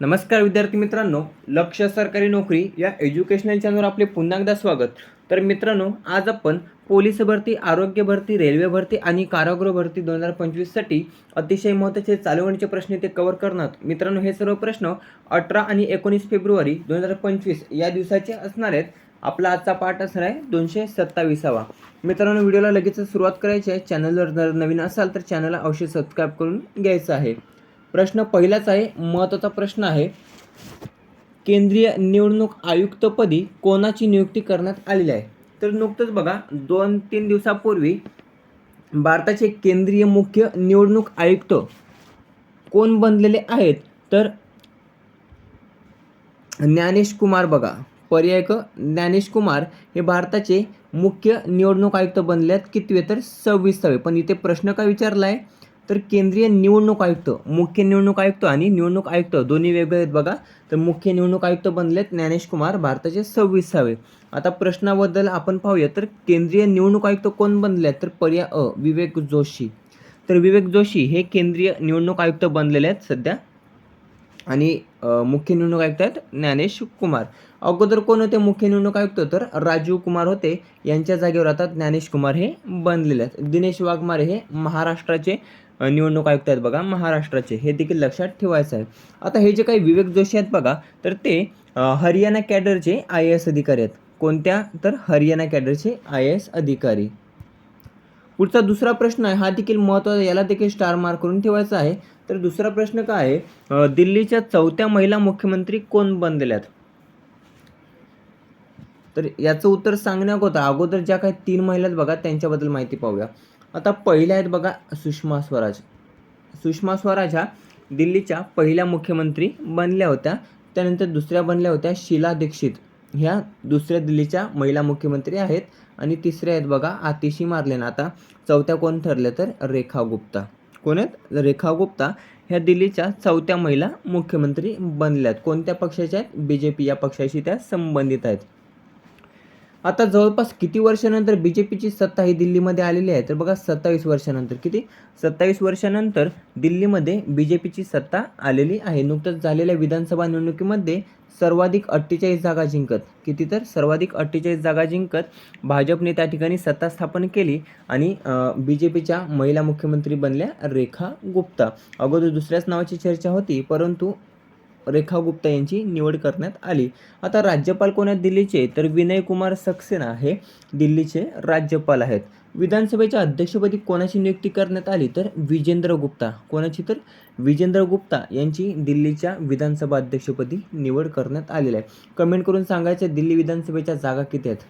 नमस्कार विद्यार्थी मित्रांनो लक्ष सरकारी नोकरी या एज्युकेशनल चॅनलवर आपले पुन्हा एकदा स्वागत. तर मित्रांनो आज आपण पोलीस भरती आरोग्य भरती रेल्वे भरती आणि कारागृह भरती दोन हजार पंचवीससाठी अतिशय महत्त्वाचे चालवणीचे प्रश्न ते कव्हर करणार मित्रांनो हे सर्व प्रश्न अठरा आणि एकोणीस फेब्रुवारी दोन हजार पंचवीस या दिवसाचे असणार आहेत. आपला आजचा पाठ असणार आहे दोनशे सत्तावीसावा. मित्रांनो व्हिडिओला लगेच सुरुवात करायची आहे. चॅनलवर जर नवीन असाल तर चॅनलला अवश्य सबस्क्राईब करून घ्यायचं आहे. प्रश्न पहिलाच आहे महत्त्वाचा प्रश्न आहे. केंद्रीय निवडणूक आयुक्तपदी कोणाची नियुक्ती करण्यात आलेली आहे? तर नुकतंच बघा दोन तीन दिवसापूर्वी भारताचे केंद्रीय मुख्य निवडणूक आयुक्त कोण बनलेले आहेत? तर ज्ञानेश कुमार बघा. पर्याय क ज्ञानेश कुमार हे भारताचे मुख्य निवडणूक आयुक्त बनले आहेत कितवे तर सव्वीसावे. पण इथे प्रश्न काय विचारला आहे तर केंद्रीय निवडणूक आयुक्त मुख्य निवडणूक आयुक्त आणि निवडणूक आयुक्त दोन्ही वेगळे आहेत बघा. तर मुख्य निवडणूक आयुक्त बनलेत ज्ञानेश कुमार भारताचे सव्वीसावे. आता प्रश्नाबद्दल आपण पाहूया. तर केंद्रीय निवडणूक आयुक्त कोण बनले आहेत तर पर्याय अ विवेक जोशी. तर विवेक जोशी हे केंद्रीय निवडणूक आयुक्त बनलेले आहेत सध्या. आणि मुख्य निवडणूक आयुक्त आहेत ज्ञानेश कुमार. अगोदर कोण होते मुख्य निवडणूक आयुक्त? तर राजीव कुमार होते. यांच्या जागेवर आता ज्ञानेश कुमार हे बनलेले आहेत. दिनेश वाघमारे हे महाराष्ट्राचे निवडणूक आयुक्त आहेत बघा महाराष्ट्राचे. हे देखील लक्षात ठेवायचं आहे. आता हे जे काही विवेक जोशी आहेत बघा तर ते हरियाणा कॅडरचे आय ए एस अधिकारी आहेत. कोणत्या? तर हरियाणा कॅडरचे आय ए एस अधिकारी. पुढचा दुसरा प्रश्न आहे हा देखील महत्त्वाचा याला देखील स्टार मार्क करून ठेवायचा आहे. तर दुसरा प्रश्न काय आहे? दिल्लीच्या चौथ्या महिला मुख्यमंत्री कोण बनलेल्या आहेत? तर याचं उत्तर सांगण्यात होतं. अगोदर ज्या काही तीन महिला आहेत बघा त्यांच्याबद्दल माहिती पाहूया. आता पहिल्या आहेत बघा सुषमा स्वराज. सुषमा स्वराज ह्या दिल्लीच्या पहिल्या मुख्यमंत्री बनल्या होत्या. त्यानंतर दुसऱ्या बनल्या होत्या शीला दीक्षित. ह्या दुसऱ्या दिल्लीच्या महिला मुख्यमंत्री आहेत. आणि तिसऱ्या आहेत बघा आतिशी मारलेन. आता चौथ्या कोण ठरल्या तर रेखा गुप्ता. कोण आहेत? रेखा गुप्ता ह्या दिल्लीच्या चौथ्या महिला मुख्यमंत्री बनल्या आहेत कोणत्या पक्षाच्या आहेत? बी जे पी या पक्षाशी त्या संबंधित आहेत. आता जवळपास किती वर्षानंतर बी जे पीची सत्ता ही दिल्लीमध्ये आलेली आहे? तर बघा सत्तावीस वर्षानंतर. किती? सत्तावीस वर्षानंतर दिल्लीमध्ये बी जे पीची सत्ता आलेली आहे. नुकतंच झालेल्या विधानसभा निवडणुकीमध्ये सर्वाधिक अठ्ठेचाळीस जागा जिंकत. किती तर? सर्वाधिक अठ्ठेचाळीस जागा जिंकत. भाजपने त्या ठिकाणी सत्ता स्थापन केली आणि बी जे पीच्या महिला मुख्यमंत्री बनल्या रेखा गुप्ता. अगोदर दुसऱ्याच नावाची चर्चा होती परंतु रेखा गुप्ता यांची निवड करण्यात आली. आता राज्यपाल कोण आहेत? दिल्लीचे. तर विनय कुमार सक्सेना हे दिल्लीचे राज्यपाल आहेत. विधानसभेच्या अध्यक्षपदी कोणाची नियुक्ती करण्यात आली? तर विजेंद्र गुप्ता. कोणाची तर? विजेंद्र गुप्ता यांची दिल्लीच्या विधानसभा अध्यक्षपदी निवड करण्यात आलेली आहे. कमेंट करून सांगायचं दिल्ली विधानसभेच्या जागा किती आहेत?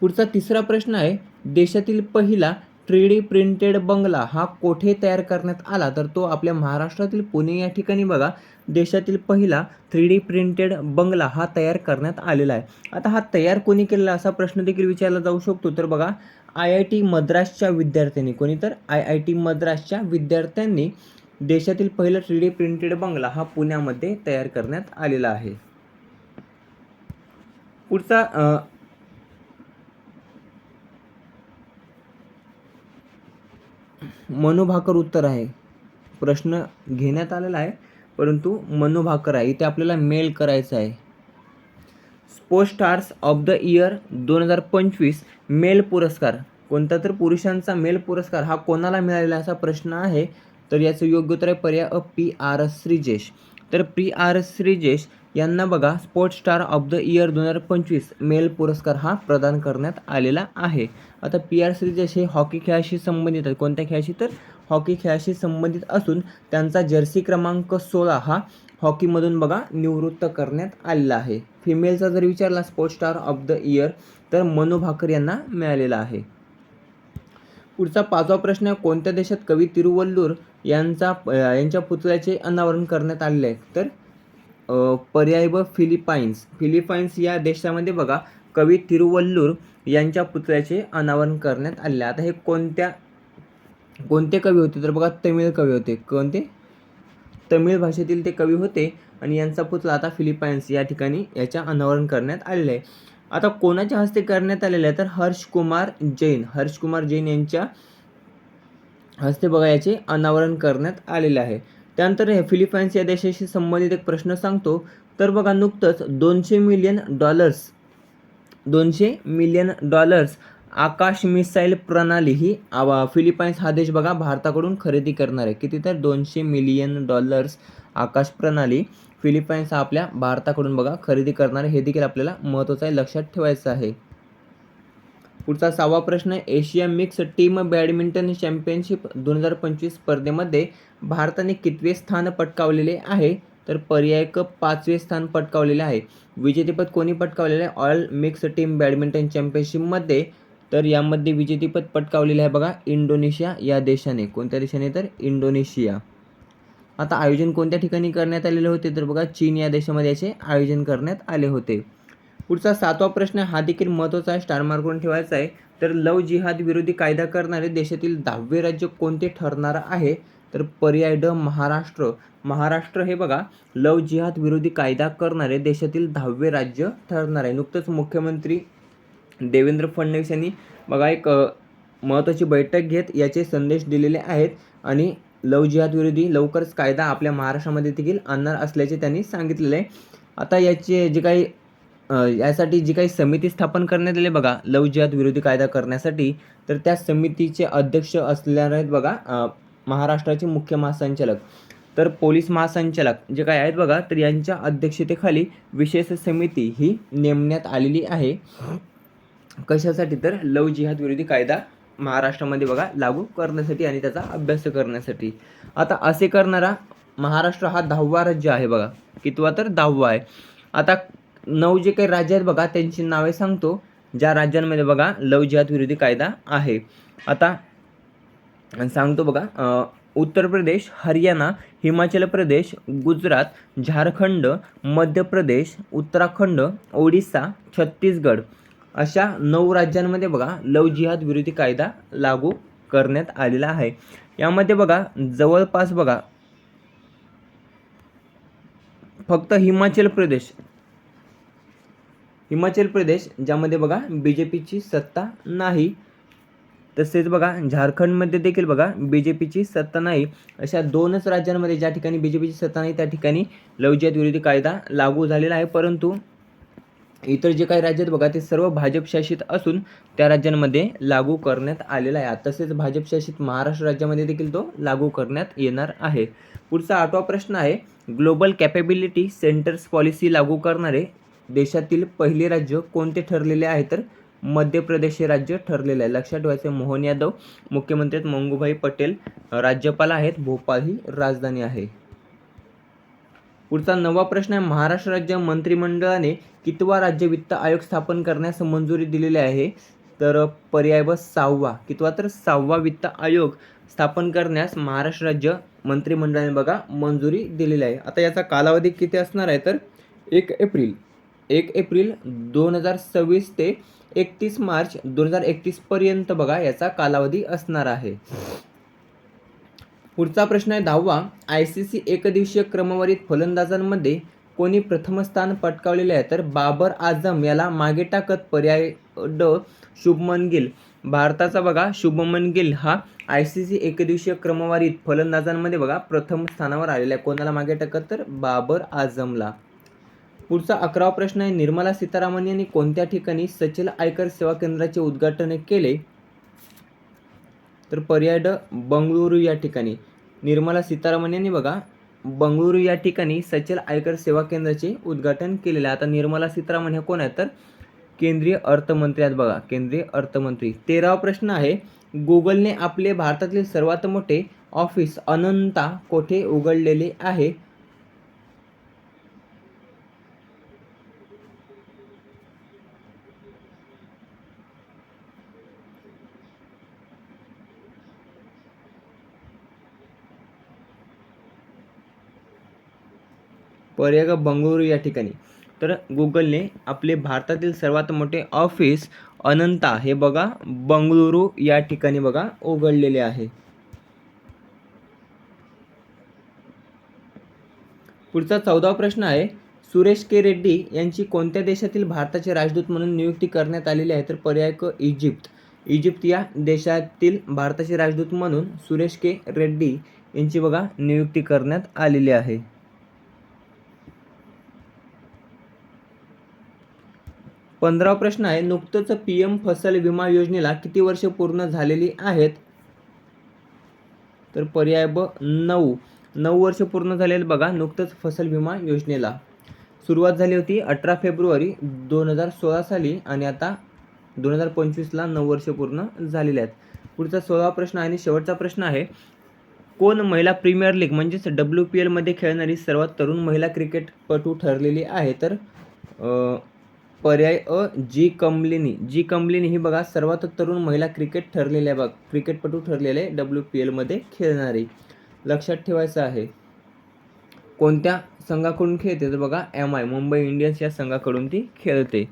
पुढचा तिसरा प्रश्न आहे देशातील पहिला थ्री डी प्रिंटेड बंगला हा कोठे तयार करण्यात आला? तर तो आपल्या महाराष्ट्रातील पुणे या ठिकाणी बघा. देशातील पहिला थ्री डी प्रिंटेड बंगला हा तयार करण्यात आलेला आहे. आता हा तयार कोणी केलेला असा प्रश्न देखील विचारला जाऊ शकतो. तर बघा आय आय टी मद्रासच्या विद्यार्थ्यांनी कोणी तर आय आय टी मद्रासच्या विद्यार्थ्यांनी देशातील पहिला थ्री डी प्रिंटेड बंगला हा पुण्यामध्ये तयार करण्यात आलेला आहे. पुढचा अ, मनोभाकर उत्तर आहे. प्रश्न घेण्यात आलेला आहे परंतु मनोभाकर आहे. इथे आपल्याला मेल करायचं आहे. Sport stars of the year दोन हजार पंचवीस मेल पुरस्कार. कोणता तर पुरुषांचा मेल पुरस्कार हा कोणाला मिळालेला असा प्रश्न आहे? तर याचं योग्य उत्तर आहे पर्याय अ पी आर श्रीजेश. तर पी आर श्रीजेश यांना बघा sports star of the year दोन हजार पंचवीस मेल पुरस्कार हा प्रदान करण्यात आलेला आहे. आता पी आर सी जसे हॉकी खेळाशी संबंधित आहेत. कोणत्या खेळाशी? तर हॉकी खेळाशी संबंधित असून त्यांचा जर्सी क्रमांक सोळा हा हॉकीमधून बघा निवृत्त करण्यात आलेला आहे. फिमेलचा जर विचारला sports star of the year तर मनू भाकर यांना मिळालेला आहे. पुढचा पाचवा प्रश्न आहे कोणत्या देशात कवी तिरुवल्लूर यांचा यांच्या पुतळ्याचे अनावरण करण्यात आलेले आहे तर पर्याय व फिलिपाईन्स. फिलिपाईन्स या देशामध्ये बघा कवी तिरुवल्लूर यांच्या पुतळ्याचे अनावरण करण्यात आले आता हे कोणत्या कोणते कवी होते? तर बघा तमिळ कवी होते. कोणते? तमिळ भाषेतील ते कवी होते आणि यांचा पुतळा आता फिलिपाईन्स या ठिकाणी याच्या अनावरण करण्यात आलेलं आहे. आता कोणाच्या हस्ते करण्यात आलेलं आहे? तर हर्षकुमार जैन. हर्षकुमार जैन यांच्या हस्ते बघा याचे अनावरण करण्यात आलेले आहे. त्यानंतर हे फिलिपाईन्स या देशाशी संबंधित एक प्रश्न सांगतो. तर बघा नुकतंच दोनशे मिलियन डॉलर्स दोनशे मिलियन डॉलर्स आकाश मिसाईल प्रणाली ही आवा फिलिपाईन्स हा देश बघा भारताकडून खरेदी करणार आहे. किती तर? दोनशे मिलियन डॉलर्स आकाश प्रणाली फिलिपाईन्स हा आपल्या भारताकडून बघा खरेदी करणार आहे. हे देखील आपल्याला महत्त्वाचं आहे. लक्षात ठेवायचं आहे. पुढचा सहावा प्रश्न Asia mix team badminton championship दोन हजार पंचवीस स्पर्धेमध्ये भारताने कितवे स्थान पटकावलेले आहे? तर पर्याय क पाचवे स्थान पटकावलेले आहे. विजेतेपद कोणी पटकावलेले आहे? ऑल मिक्स टीम बॅडमिंटन चॅम्पियनशिपमध्ये. तर यामध्ये विजेतेपद पटकावलेले आहे बघा इंडोनेशिया या देशाने. कोणत्या देशाने? तर इंडोनेशिया. आता आयोजन कोणत्या ठिकाणी करण्यात आलेले होते? तर बघा चीन या देशामध्ये याचे आयोजन करण्यात आले होते. पुढचा सातवा प्रश्न हा देखील महत्त्वाचा आहे स्टार मार्क करून ठेवायचा आहे. तर लव जिहाद विरोधी कायदा करणारे देशातील दहावे राज्य कोणते ठरणार आहे? तर पर्याय ड महाराष्ट्र. महाराष्ट्र हे बघा लव जिहाद विरोधी कायदा करणारे देशातील दहावे राज्य ठरणार आहे. नुकतंच मुख्यमंत्री देवेंद्र फडणवीस यांनी बघा एक महत्त्वाची बैठक घेत याचे संदेश दिलेले आहेत आणि लव जिहाद विरोधी लवकरच कायदा आपल्या महाराष्ट्रामध्ये देखील आणणार असल्याचे त्यांनी सांगितलेले आहे. आता याचे जे काही यासाठी जी काही समिती स्थापन करण्यात आली बघा लव जिहाद विरोधी कायदा करण्यासाठी तर त्या समितीचे अध्यक्ष असणार आहेत बघा महाराष्ट्राचे मुख्य महासंचालक. तर पोलीस महासंचालक जे काय आहेत बघा तर यांच्या अध्यक्षतेखाली विशेष समिती ही नेमण्यात आलेली आहे. कशासाठी तर लव जिहाद विरोधी कायदा महाराष्ट्रामध्ये बघा लागू करण्यासाठी आणि त्याचा अभ्यास करण्यासाठी. आता असे करणारा महाराष्ट्र हा दहावा राज्य आहे बघा कितवा तर दहावा आहे. आता नऊ जे काही राज्य आहेत बघा त्यांची नावे सांगतो. ज्या राज्यांमध्ये बघा लव जिहाद विरोधी कायदा आहे. आता सांगतो बघा उत्तर प्रदेश हरियाणा हिमाचल प्रदेश गुजरात झारखंड मध्य प्रदेश उत्तराखंड ओडिसा छत्तीसगड अशा नऊ राज्यांमध्ये बघा लव जिहाद विरोधी कायदा लागू करण्यात आलेला आहे. यामध्ये बघा जवळपास बघा फक्त हिमाचल प्रदेश हिमाचल प्रदेश ज्यामध्ये बघा बी जे पीची सत्ता नाही. तसेच बघा झारखंडमध्ये देखील बघा बी जे पीची सत्ता नाही. अशा दोनच राज्यांमध्ये ज्या ठिकाणी बी जे पीची सत्ता नाही त्या ठिकाणी लवजियात विरोधी कायदा लागू झालेला आहे. परंतु इतर जे काही राज्य आहेत बघा ते सर्व भाजपशासित असून त्या राज्यांमध्ये लागू करण्यात आलेला आहे. तसेच भाजपशासित महाराष्ट्र राज्यामध्ये देखील तो लागू करण्यात येणार आहे. पुढचा आठवा प्रश्न आहे ग्लोबल कॅपेबिलिटी सेंटर्स पॉलिसी लागू करणारे देशातील पहिले राज्य कोणते ठरलेले आहे तर मध्य प्रदेश हे राज्य ठरलेलं आहे. लक्षात ठेवायचे मोहन यादव मुख्यमंत्री आहेत मंगूभाई पटेल राज्यपाल आहेत भोपाळ ही राजधानी आहे. पुढचा नवा प्रश्न आहे महाराष्ट्र राज्य मंत्रिमंडळाने कितवा राज्य वित्त आयोग स्थापन करण्यास मंजुरी दिलेली आहे? तर पर्याय व सहावा कितवा तर सहावा वित्त आयोग स्थापन करण्यास महाराष्ट्र राज्य मंत्रिमंडळाने बघा मंजुरी दिलेली आहे. आता याचा कालावधी किती असणार आहे तर एक एप्रिल. एक एप्रिल दोन हजार सव्वीस ते एकतीस मार्च दोन हजार एकतीसपर्यंत बघा याचा कालावधी असणार आहे. पुढचा प्रश्न आहे दहावा. आय सी सी एकदिवसीय क्रमवारीत फलंदाजांमध्ये कोणी प्रथम स्थान पटकावलेले आहे? तर बाबर आझम याला मागे टाकत पर्याय ड शुभमन गिल. भारताचा बघा शुभमन गिल हा आय सी सी एकदिवसीय क्रमवारीत फलंदाजांमध्ये बघा प्रथम स्थानावर आलेला आहे. कोणाला मागे टाकत? तर बाबर आझमला. पुढचा अकरावा प्रश्न आहे निर्मला सीतारामन यांनी कोणत्या ठिकाणी सचल आयकर सेवा केंद्राचे उद्घाटन केले? तर पर्याय ड बंगळुरू या ठिकाणी. निर्मला सीतारामन यांनी बघा बंगळुरू या ठिकाणी सचल आयकर सेवा केंद्राचे उद्घाटन केलेले. आहे आता निर्मला सीतारामन ह्या कोण आहेत तर? केंद्रीय अर्थमंत्री आहेत बघा केंद्रीय अर्थमंत्री. तेरावा प्रश्न आहे गुगलने आपले भारतातील सर्वात मोठे ऑफिस अनंता कोठे उघडलेले आहे? पर्याग बंगळुरू या ठिकाणी. तर गुगलने आपले भारतातील सर्वात मोठे ऑफिस अनंता हे बघा बंगळुरू या ठिकाणी बघा उघडलेले आहे. पुढचा चौदावा प्रश्न आहे सुरेश के रेड्डी यांची कोणत्या देशातील भारताचे राजदूत म्हणून नियुक्ती करण्यात आलेली आहे? तर पर्याय क इजिप्त. इजिप्त या देशातील भारताचे राजदूत म्हणून सुरेश के रेड्डी यांची बघा नियुक्ती करण्यात आलेली आहे. पंधरावा प्रश्न आहे नुकतंच पी एम फसल विमा योजनेला किती वर्ष पूर्ण झालेली आहेत? तर पर्याय ब नऊ. नऊ वर्ष पूर्ण झालेले बघा नुकतंच फसल विमा योजनेला. सुरुवात झाली होती अठरा फेब्रुवारी दोन हजार सोळा साली आणि आता दोन हजार पंचवीसला नऊ वर्ष पूर्ण झालेले आहेत. पुढचा सोळावा प्रश्न आणि शेवटचा प्रश्न आहे कोण महिला प्रीमियर लीग म्हणजेच डब्ल्यू पी एलमध्ये खेळणारी सर्वात तरुण महिला क्रिकेटपटू ठरलेली आहे? तर पर्याय अ जी कमलिनी. जी कमलिनी ही बघा सर्वात तरुण महिला क्रिकेट ठरलेल्या बघ. क्रिकेटपटू ठरलेले डब्ल्यू पी एलमध्ये खेळणारी. लक्षात ठेवायचं आहे. कोणत्या संघाकडून खेळते तर बघा एम आय मुंबई इंडियन्स या संघाकडून ती खेळते.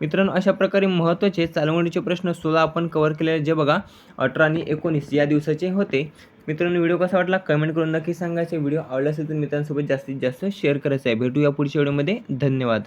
मित्रांनो अशा प्रकारे महत्त्वाचे चालवणीचे प्रश्न सोळा आपण कव्हर केलेले जे बघा अठरा आणि एकोणीस या दिवसाचे होते. मित्रांनो व्हिडिओ कसा वाटला कमेंट करून नक्की सांगायचे व्हिडिओ आवडला असेल तर मित्रांसोबत जास्तीत जास्त शेअर करायचा आहे. भेटूया पुढच्या व्हिडिओमध्ये धन्यवाद.